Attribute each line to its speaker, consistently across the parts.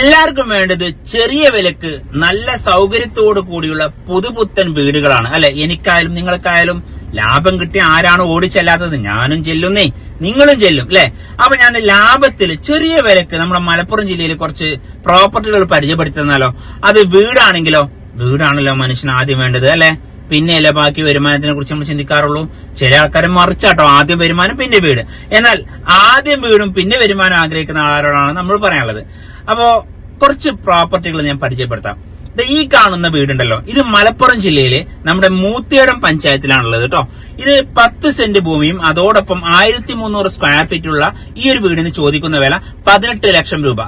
Speaker 1: എല്ലാവർക്കും വേണ്ടത് ചെറിയ വിലക്ക് നല്ല സൗകര്യത്തോടു കൂടിയുള്ള പുതുപുത്തൻ വീടുകളാണ്. അല്ലെ എനിക്കായാലും നിങ്ങൾക്കായാലും ലാഭം കിട്ടിയ ആരാണ് ഓടിച്ചെല്ലാത്തത് ഞാനും ചെല്ലുന്നേ നിങ്ങളും ചെല്ലും അല്ലെ? അപ്പൊ ഞാൻ ലാഭത്തിൽ ചെറിയ വിലക്ക് നമ്മുടെ മലപ്പുറം ജില്ലയിൽ കുറച്ച് പ്രോപ്പർട്ടികൾ പരിചയപ്പെടുത്തി തന്നാലോ അത് വീടാണെങ്കിലോ? വീടാണല്ലോ മനുഷ്യന് ആദ്യം വേണ്ടത് അല്ലെ? പിന്നെയല്ലേ ബാക്കി വരുമാനത്തിനെ കുറിച്ച് നമ്മൾ ചിന്തിക്കാറുള്ളൂ? ചില ആൾക്കാർ മറിച്ചാട്ടോ ആദ്യം വരുമാനം പിന്നെ വീട്. എന്നാൽ ആദ്യം വീടും പിന്നെ വരുമാനം ആഗ്രഹിക്കുന്ന ആളുകളാണ് നമ്മൾ പറയാനുള്ളത്. അപ്പോ കുറച്ച് പ്രോപ്പർട്ടികൾ ഞാൻ പരിചയപ്പെടുത്താം. ഈ കാണുന്ന വീടുണ്ടല്ലോ. ഇത് മലപ്പുറം ജില്ലയിലെ നമ്മുടെ മൂത്തിയടം പഞ്ചായത്തിലാണുള്ളത് കേട്ടോ. ഇത് പത്ത് സെന്റ് ഭൂമിയും അതോടൊപ്പം ആയിരത്തി മുന്നൂറ് സ്ക്വയർ ഫീറ്റ് ഉള്ള ഈ ഒരു വീടിന് ചോദിക്കുന്ന വില പതിനെട്ട് ലക്ഷം രൂപ.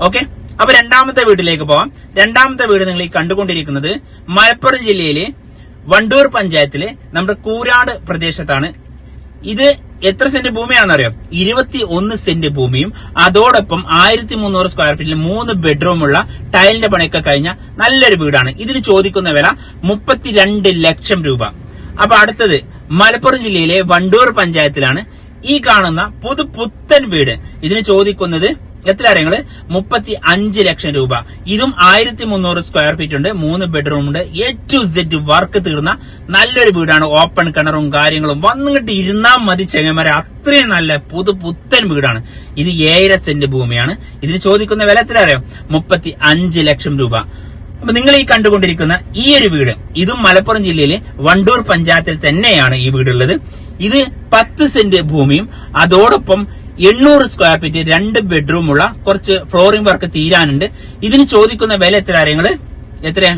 Speaker 1: ഓക്കെ? അപ്പൊ രണ്ടാമത്തെ വീട്ടിലേക്ക് പോവാം. രണ്ടാമത്തെ വീട് നിങ്ങൾ ഈ കണ്ടുകൊണ്ടിരിക്കുന്നത് മലപ്പുറം ജില്ലയിലെ വണ്ടൂർ പഞ്ചായത്തിലെ നമ്മുടെ കൂരാട് പ്രദേശത്താണ്. ഇത് എത്ര സെന്റ് ഭൂമിയാണെന്നറിയോ? ഇരുപത്തി ഒന്ന് സെന്റ് ഭൂമിയും അതോടൊപ്പം ആയിരത്തി മുന്നൂറ് സ്ക്വയർ ഫീറ്റിൽ മൂന്ന് ബെഡ്റൂമുള്ള ടൈലിന്റെ പണിയൊക്കെ കഴിഞ്ഞ നല്ലൊരു വീടാണ്. ഇതിന് ചോദിക്കുന്ന വില മുപ്പത്തിരണ്ട് ലക്ഷം രൂപ. അപ്പൊ അടുത്തത് മലപ്പുറം ജില്ലയിലെ വണ്ടൂർ പഞ്ചായത്തിലാണ് ഈ കാണുന്ന പുതു പുത്തൻ വീട്. ഇതിന് ചോദിക്കുന്നത് എത്ര കാര്യങ്ങൾ? മുപ്പത്തി അഞ്ച് ലക്ഷം രൂപ. ഇതും ആയിരത്തി മുന്നൂറ് സ്ക്വയർ ഫീറ്റ് ഉണ്ട് മൂന്ന് ബെഡ്റൂം ഉണ്ട്. എ ടു സെറ്റ് വർക്ക് തീർന്ന നല്ലൊരു വീടാണ്. ഓപ്പൺ കിണറും കാര്യങ്ങളും. വന്നിട്ട് ഇരുന്നാൽ മതി ചെങ്ങന്മാരെ. അത്രയും നല്ല പുതു പുത്തൻ വീടാണ്. ഇത് ഏഴര സെന്റ് ഭൂമിയാണ്. ഇതിന് ചോദിക്കുന്ന വില എത്ര അറിയാം? മുപ്പത്തി അഞ്ച് ലക്ഷം രൂപ. അപ്പൊ നിങ്ങൾ ഈ കണ്ടുകൊണ്ടിരിക്കുന്ന ഈ ഒരു വീട് ഇതും മലപ്പുറം ജില്ലയിലെ വണ്ടൂർ പഞ്ചായത്തിൽ തന്നെയാണ് ഈ വീടുള്ളത്. ഇത് പത്ത് സെന്റ് ഭൂമിയും അതോടൊപ്പം എണ്ണൂറ് സ്ക്വയർ ഫീറ്റ് രണ്ട് ബെഡ്റൂം ഉള്ള കുറച്ച് ഫ്ലോറിംഗ് വർക്ക് തീരാനുണ്ട്. ഇതിന് ചോദിക്കുന്ന വില എത്ര കാര്യങ്ങൾ? എത്രയാ?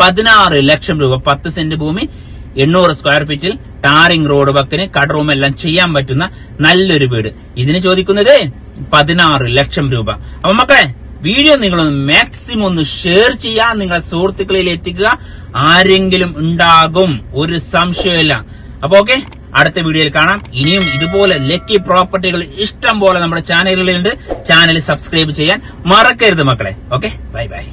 Speaker 1: പതിനാറ് ലക്ഷം രൂപ പത്ത് സെന്റ് ഭൂമി എണ്ണൂറ് സ്ക്വയർ ഫീറ്റിൽ ടാറിംഗ് റോഡ് വക്കിന് കടറൂം എല്ലാം ചെയ്യാൻ പറ്റുന്ന നല്ലൊരു വീട്. ഇതിന് ചോദിക്കുന്നത് പതിനാറ് ലക്ഷം രൂപ. അപ്പൊ മക്കളെ വീഡിയോ നിങ്ങൾ മാക്സിമം ഒന്ന് ഷെയർ ചെയ്യാൻ നിങ്ങൾ സുഹൃത്തുക്കളിൽ എത്തിക്കുക. ആരെങ്കിലും ഉണ്ടാകും ഒരു സംശയമില്ല അപ്പൊ ഓക്കെ അടുത്ത വീഡിയോയിൽ കാണാം. ഇനിയും ഇതുപോലെ ലക്കി പ്രോപ്പർട്ടികൾ ഇഷ്ടം പോലെ നമ്മുടെ ചാനലുകളിലുണ്ട് ചാനൽ സബ്സ്ക്രൈബ് ചെയ്യാൻ മറക്കരുത് മക്കളെ. Okay bye bye